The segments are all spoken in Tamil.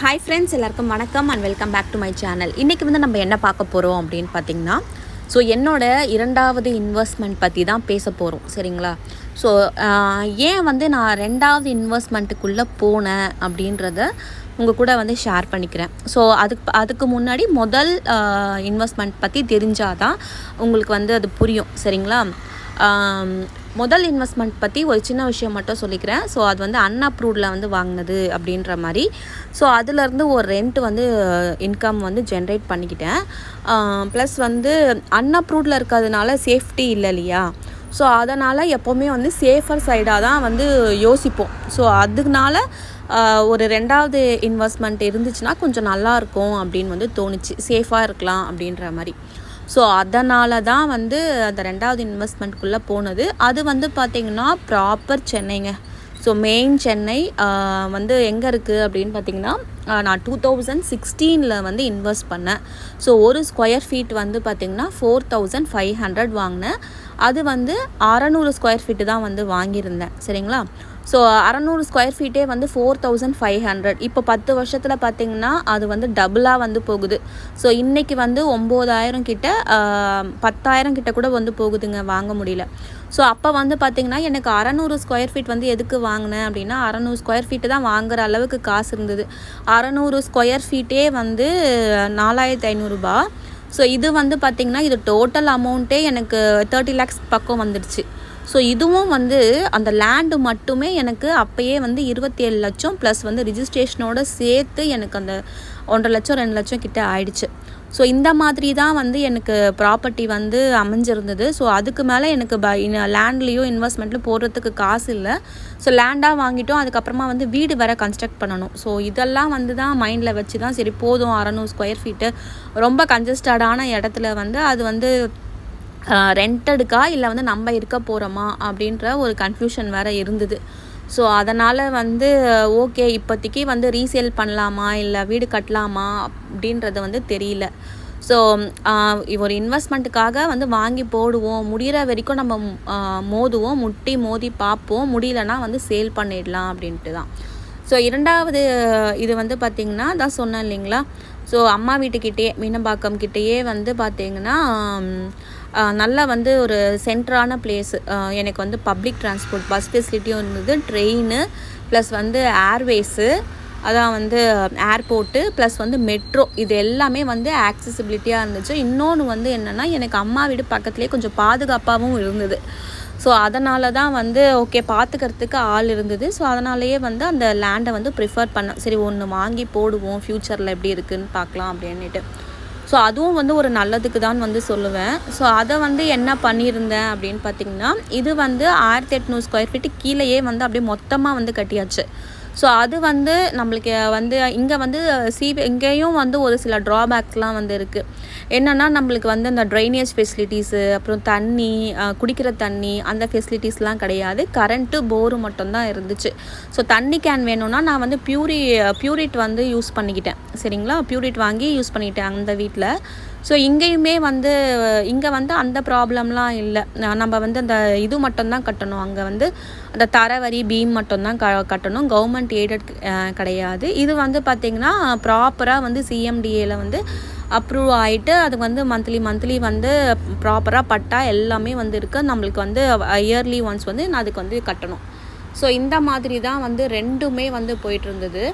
ஹாய் ஃப்ரெண்ட்ஸ் எல்லாருக்கும் வணக்கம் and welcome back to my channel இன்றைக்கி வந்து நம்ம என்ன பார்க்க போகிறோம் அப்படின்னு பார்த்தீங்கன்னா ஸோ என்னோட இரண்டாவது இன்வெஸ்ட்மெண்ட் பற்றி தான் பேச போகிறோம் சரிங்களா? ஸோ ஏன் வந்து நான் ரெண்டாவது இன்வெஸ்ட்மெண்ட்டுக்குள்ளே போனேன் அப்படின்றத உங்கள் கூட வந்து ஷேர் பண்ணிக்கிறேன். ஸோ அதுக்கு அதுக்கு முன்னாடி முதல் இன்வெஸ்ட்மெண்ட் பற்றி தெரிஞ்சாதான் உங்களுக்கு வந்து அது புரியும் சரிங்களா? முதல் இன்வெஸ்ட்மெண்ட் பற்றி ஒரு சின்ன விஷயம் மட்டும் சொல்லிக்கிறேன். ஸோ அது வந்து அன்அப்ரூவ்டில் வந்து வாங்கினது அப்படின்ற மாதிரி. ஸோ அதுலேருந்து ஒரு ரெண்ட் வந்து இன்கம் வந்து ஜென்ரேட் பண்ணிக்கிட்டேன். ப்ளஸ் வந்து அன்அப்ரூவ்டில் இருக்கிறதுனால சேஃப்டி இல்லை இல்லையா? ஸோ அதனால் எப்போவுமே வந்து சேஃபர் சைடாக தான் வந்து யோசிப்போம். ஸோ அதுக்குனால ஒரு ரெண்டாவது இன்வெஸ்ட்மெண்ட் இருந்துச்சுன்னா கொஞ்சம் நல்லாயிருக்கும் அப்படின்னு வந்து தோணுச்சு. சேஃபாக இருக்கலாம் அப்படின்ற மாதிரி. ஸோ அதனால தான் வந்து அந்த ரெண்டாவது இன்வெஸ்ட்மெண்ட்குள்ளே போனது. அது வந்து பார்த்திங்கன்னா ப்ராப்பர் சென்னைங்க. ஸோ மெயின் சென்னை வந்து எங்கே இருக்குது அப்படின்னு பார்த்தீங்கன்னா நான் டூ தௌசண்ட் சிக்ஸ்டீனில் வந்து இன்வெஸ்ட் பண்ணேன். ஸோ ஒரு ஸ்கொயர் ஃபீட் வந்து பார்த்திங்கன்னா ஃபோர் தௌசண்ட் ஃபைவ் ஹண்ட்ரட் வாங்கினேன். அது வந்து அறநூறு ஸ்கொயர் ஃபீட்டு தான் வந்து வாங்கியிருந்தேன். சரிங்களா? ஸோ அறநூறு ஸ்கொயர் ஃபீட்டே வந்து ஃபோர் தௌசண்ட் ஃபைவ் ஹண்ட்ரட் இப்போ பத்து வருஷத்தில் பார்த்தீங்கன்னா அது வந்து டபுளாக வந்து போகுது. ஸோ இன்றைக்கி வந்து ஒம்பதாயிரம் கிட்ட பத்தாயிரம் கிட்ட கூட வந்து போகுதுங்க வாங்க முடியல. ஸோ அப்போ வந்து பார்த்திங்கன்னா எனக்கு அறநூறு ஸ்கொயர் ஃபீட் வந்து எதுக்கு வாங்கினேன் அப்படின்னா அறநூறு ஸ்கொயர் ஃபீட்டு தான் வாங்குற அளவுக்கு காசு இருந்தது. அறநூறு ஸ்கொயர் ஃபீட்டே வந்து நாலாயிரத்தி ஐநூறுரூபா ஸோ இது வந்து பார்த்திங்கன்னா இது டோட்டல் அமௌண்ட்டே எனக்கு தேர்ட்டி லேக்ஸ் பக்கம் வந்துடுச்சு. ஸோ இதுவும் வந்து அந்த லேண்டு மட்டுமே எனக்கு அப்போயே வந்து இருபத்தி ஏழு லட்சம் ப்ளஸ் வந்து ரிஜிஸ்ட்ரேஷனோட சேர்த்து எனக்கு அந்த ஒன்றரை லட்சம் ரெண்டு லட்சம் கிட்ட ஆயிடுச்சு. ஸோ இந்த மாதிரி தான் வந்து எனக்கு ப்ராப்பர்ட்டி வந்து அமைஞ்சிருந்தது. ஸோ அதுக்கு மேலே எனக்கு ப லேண்ட்லேயோ இன்வெஸ்ட்மெண்ட்லையும் போடுறதுக்கு காசு இல்லை. ஸோ லேண்டாக வாங்கிட்டோம். அதுக்கப்புறமா வந்து வீடு வேற கன்ஸ்ட்ரக்ட் பண்ணணும். ஸோ இதெல்லாம் வந்து தான் மைண்டில் வச்சு தான் சரி போதும் அறநூறு ஸ்கொயர் ஃபீட்டு ரொம்ப கன்ஜஸ்டடான இடத்துல வந்து அது வந்து ரெண்டடுக்கா இல்லை வந்து நம்ம இருக்க போகிறோமா அப்படின்ற ஒரு கன்ஃபியூஷன் வேறு இருந்தது. ஸோ அதனால் வந்து ஓகே இப்போதைக்கு வந்து ரீசேல் பண்ணலாமா இல்லை வீடு கட்டலாமா அப்படின்றது வந்து தெரியல. ஸோ ஒரு இன்வெஸ்ட்மெண்ட்டுக்காக வந்து வாங்கி போடுவோம். முடிகிற வரைக்கும் நம்ம மோதுவோம். முட்டி மோதி பார்ப்போம். முடியலன்னா வந்து சேல் பண்ணிடலாம் அப்படின்ட்டு தான். ஸோ இரண்டாவது இது வந்து பார்த்திங்கன்னா தான் சொன்னேன் இல்லைங்களா? ஸோ அம்மா வீட்டுக்கிட்டேயே மீனம்பாக்கம் கிட்டேயே வந்து பார்த்திங்கன்னா நல்லா வந்து ஒரு சென்டரான பிளேஸ் எனக்கு வந்து பப்ளிக் டிரான்ஸ்போர்ட் பஸ் ஃபெசிலிட்டியும் இருந்தது. ட்ரெயின் ப்ளஸ் வந்து ஏர்வேஸு அதான் வந்து ஏர்போர்ட்டு ப்ளஸ் வந்து மெட்ரோ இது எல்லாமே வந்து ஆக்சசிபிலிட்டியாக இருந்துச்சு. இன்னொன்று வந்து என்னென்னா எனக்கு அம்மா வீடு பக்கத்துலேயே கொஞ்சம் பாதுகாப்பாகவும் இருந்தது. ஸோ அதனால தான் வந்து ஓகே பார்த்துக்கிறதுக்கு ஆள் இருந்தது. ஸோ அதனாலேயே வந்து அந்த லேண்டை வந்து ப்ரிஃபர் பண்ணேன் சரி ஒன்று வாங்கி போடுவோம் ஃப்யூச்சரில் எப்படி இருக்குன்னு பார்க்கலாம் அப்படின்னுட்டு. ஸோ அதுவும் வந்து ஒரு நல்லதுக்கு தான் வந்து சொல்லுவேன். ஸோ அதை வந்து என்ன பண்ணியிருந்தேன் அப்படின்னு பார்த்தீங்கன்னா இது வந்து ஆயிரத்தி எட்நூறு ஸ்கொயர் ஃபீட்டு கீழேயே வந்து அப்படியே மொத்தமாக வந்து கட்டியாச்சு. ஸோ அது வந்து நம்மளுக்கு வந்து இங்கே வந்து சி இங்கேயும் வந்து ஒரு சில ட்ராபேக்ஸ்லாம் வந்து இருக்குது என்னென்னா நம்மளுக்கு வந்து அந்த ட்ரைனேஜ் ஃபெசிலிட்டிஸு அப்புறம் தண்ணி குடிக்கிற தண்ணி அந்த ஃபெசிலிட்டிஸ்லாம் கிடையாது. கரண்ட்டு போரு மட்டும்தான் இருந்துச்சு. ஸோ தண்ணி கேன் வேணும்னா நான் வந்து பியூரி பியூரிட் வந்து யூஸ் பண்ணிக்கிட்டேன். சரிங்களா? பியூரிட் வாங்கி யூஸ் பண்ணிட்டேன் அந்த வீட்டில் ஸோ இங்கேயுமே வந்து இங்கே வந்து அந்த ப்ராப்ளம்லாம் இல்லை. நம்ம வந்து அந்த இது மட்டும்தான் கட்டணும். அங்கே வந்து அந்த தரவரி பீம் மட்டும்தான் க கட்டணும். கவர்மெண்ட் எய்டட் கிடையாது. இது வந்து பார்த்திங்கன்னா ப்ராப்பராக வந்து சிஎம்டிஏல வந்து அப்ரூவ் ஆகிட்டு அது வந்து மந்த்லி மந்த்லி வந்து ப்ராப்பராக பட்டா எல்லாமே வந்து இருக்குது நம்மளுக்கு வந்து இயர்லி ஒன்ஸ் வந்து நான் அதுக்கு வந்து கட்டணும். ஸோ இந்த மாதிரி தான் வந்து ரெண்டுமே வந்து போயிட்டு இருந்தது.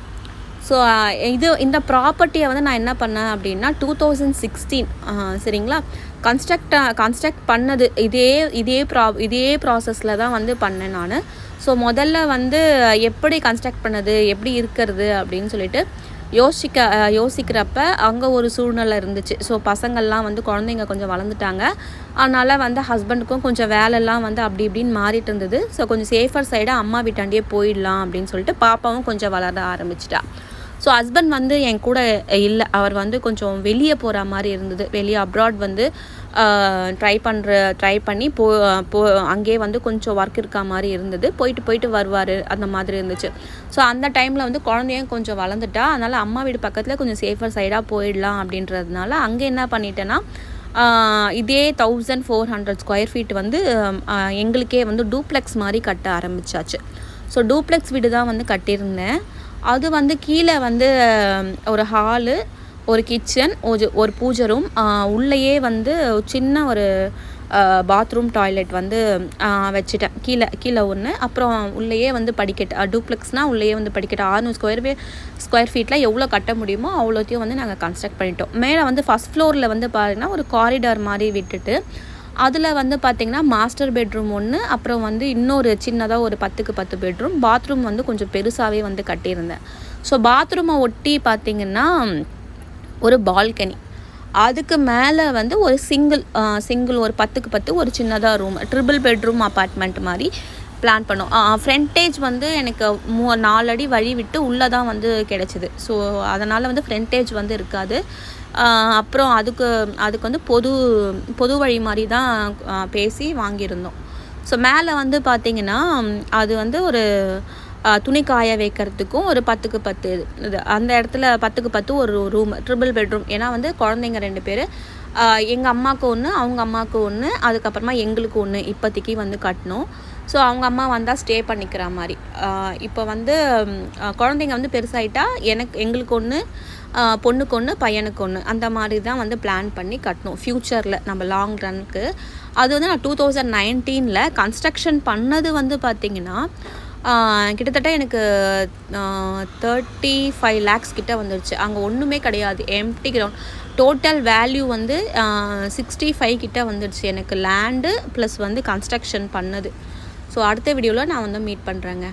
ஸோ uh, இது இந்த ப்ராப்பர்ட்டியை வந்து நான் என்ன பண்ணேன் அப்படின்னா டூ தௌசண்ட் சிக்ஸ்டீன் சரிங்களா? கன்ஸ்ட்ரக்ட் கன்ஸ்ட்ரக்ட் பண்ணது. இதே இதே ப்ரா இதே ப்ராசஸில் தான் வந்து பண்ணேன் நான். ஸோ முதல்ல வந்து எப்படி கன்ஸ்ட்ரக்ட் பண்ணது எப்படி இருக்கிறது அப்படின்னு சொல்லிட்டு யோசிக்க யோசிக்கிறப்ப அங்கே ஒரு சூழ்நிலை இருந்துச்சு. ஸோ பசங்கள்லாம் வந்து குழந்தைங்க கொஞ்சம் வளர்ந்துட்டாங்க. அதனால் வந்து ஹஸ்பண்டுக்கும் கொஞ்சம் வேலைலாம் வந்து அப்படி இப்படின்னு மாறிட்டு இருந்தது. ஸோ கொஞ்சம் சேஃபர் சைடாக அம்மா வீட்டாண்டியே போயிடலாம் அப்படின்னு சொல்லிட்டு பாப்பாவும் கொஞ்சம் வளர ஆரம்பிச்சிட்டா. ஸோ ஹஸ்பண்ட் வந்து என் கூட இல்லை. அவர் வந்து கொஞ்சம் வெளியே போகிற மாதிரி இருந்தது. வெளியே அப்ராட் வந்து ட்ரை பண்ணுற ட்ரை பண்ணி போ போ அங்கேயே வந்து கொஞ்சம் ஒர்க் இருக்க மாதிரி இருந்தது. போயிட்டு போயிட்டு வருவார். அந்த மாதிரி இருந்துச்சு. ஸோ அந்த டைமில் வந்து குழந்தையும் கொஞ்சம் வளர்ந்துட்டா. அதனால் அம்மா வீடு பக்கத்தில் கொஞ்சம் சேஃபர் சைடாக போயிடலாம் அப்படின்றதுனால அங்கே என்ன பண்ணிட்டேன்னா இதே thousand four hundred square feet வந்து எங்களுக்கே வந்து டூப்ளெக்ஸ் மாதிரி கட்ட ஆரம்பிச்சாச்சு. ஸோ டூப்ளெக்ஸ் வீடு தான் வந்து கட்டியிருந்தேன். அது வந்து கீழே வந்து ஒரு ஹாலு ஒரு கிச்சன் ஒரு ஒரு பூஜை ரூம் உள்ளேயே வந்து சின்ன ஒரு பாத்ரூம் டாய்லெட் வந்து வச்சுட்டேன். கீழே கீழே ஒன்று அப்புறம் உள்ளேயே வந்து படிக்கட்டு டூப்ளெக்ஸ்னால் உள்ளேயே வந்து படிக்கட்டு. ஆறுநூறு ஸ்கொயர் ஃபீ ஸ்கொயர் ஃபீட்டில் எவ்வளோ கட்ட முடியுமோ அவ்வளோத்தையும் வந்து நாங்கள் கன்ஸ்ட்ரக்ட் பண்ணிட்டோம். மேலே வந்து ஃபஸ்ட் ஃப்ளோரில் வந்து பார்த்தீங்கன்னா ஒரு காரிடார் மாதிரி விட்டுட்டு அதில் வந்து பார்த்திங்கன்னா மாஸ்டர் பெட்ரூம் ஒன்று அப்புறம் வந்து இன்னொரு சின்னதாக ஒரு பத்துக்கு பத்து பெட்ரூம் பாத்ரூம் வந்து கொஞ்சம் பெருசாகவே வந்து கட்டியிருந்தேன். ஸோ பாத்ரூமை ஒட்டி பார்த்திங்கன்னா ஒரு பால்கனி அதுக்கு மேலே வந்து ஒரு சிங்கிள் சிங்கிள் ஒரு பத்துக்கு பத்து ஒரு சின்னதாக ரூம் ட்ரிபிள் பெட்ரூம் அப்பார்ட்மெண்ட் மாதிரி. பிளான் பண்ணோம். ஃப்ரண்டேஜ் வந்து எனக்கு மூ நாலு அடி வழி விட்டு உள்ளே தான் வந்து கிடச்சிது. ஸோ அதனால் வந்து ஃப்ரண்டேஜ் வந்து இருக்காது. அப்புறம் அதுக்கு அதுக்கு வந்து பொது பொது வழி மாதிரி தான் பேசி வாங்கியிருந்தோம். ஸோ மேலே வந்து பார்த்திங்கன்னா அது வந்து ஒரு துணி காய வைக்கிறதுக்கும் ஒரு பத்துக்கு பத்து இது அந்த இடத்துல பத்துக்கு பத்து ஒரு ரூம் ட்ரிபிள் பெட்ரூம் ஏன்னா வந்து குழந்தைங்க ரெண்டு பேர். எங்கள் அம்மாவுக்கு ஒன்று அவங்க அம்மாவுக்கு ஒன்று அதுக்கப்புறமா எங்களுக்கு ஒன்று இப்போதைக்கு வந்து கட்டணும். ஸோ அவங்க அம்மா வந்தால் ஸ்டே பண்ணிக்கிற மாதிரி. இப்போ வந்து குழந்தைங்க வந்து பெருசாகிட்டா எனக்கு எங்களுக்கு ஒன்று பொண்ணுக்கு ஒன்று பையனுக்கு ஒன்று அந்த மாதிரி தான் வந்து பிளான் பண்ணி கட்டணும். ஃப்யூச்சரில் நம்ம லாங் ரனுக்கு அது வந்து நான் டூ தௌசண்ட் நைன்டீனில் கன்ஸ்ட்ரக்ஷன் பண்ணது வந்து பார்த்திங்கன்னா கிட்டத்தட்ட எனக்கு தேர்ட்டி ஃபைவ் லேக்ஸ் கிட்டே வந்துருச்சு. அங்கே ஒன்றுமே கிடையாது. எம்டி கிரவுண்ட் டோட்டல் வேல்யூ வந்து சிக்ஸ்டி ஃபைவ் கிட்டே வந்துடுச்சு எனக்கு லேண்டு ப்ளஸ் வந்து கன்ஸ்ட்ரக்ஷன் பண்ணது. ஸோ அடுத்த வீடியோவில் நான் வந்து மீட் பண்ணுறேங்க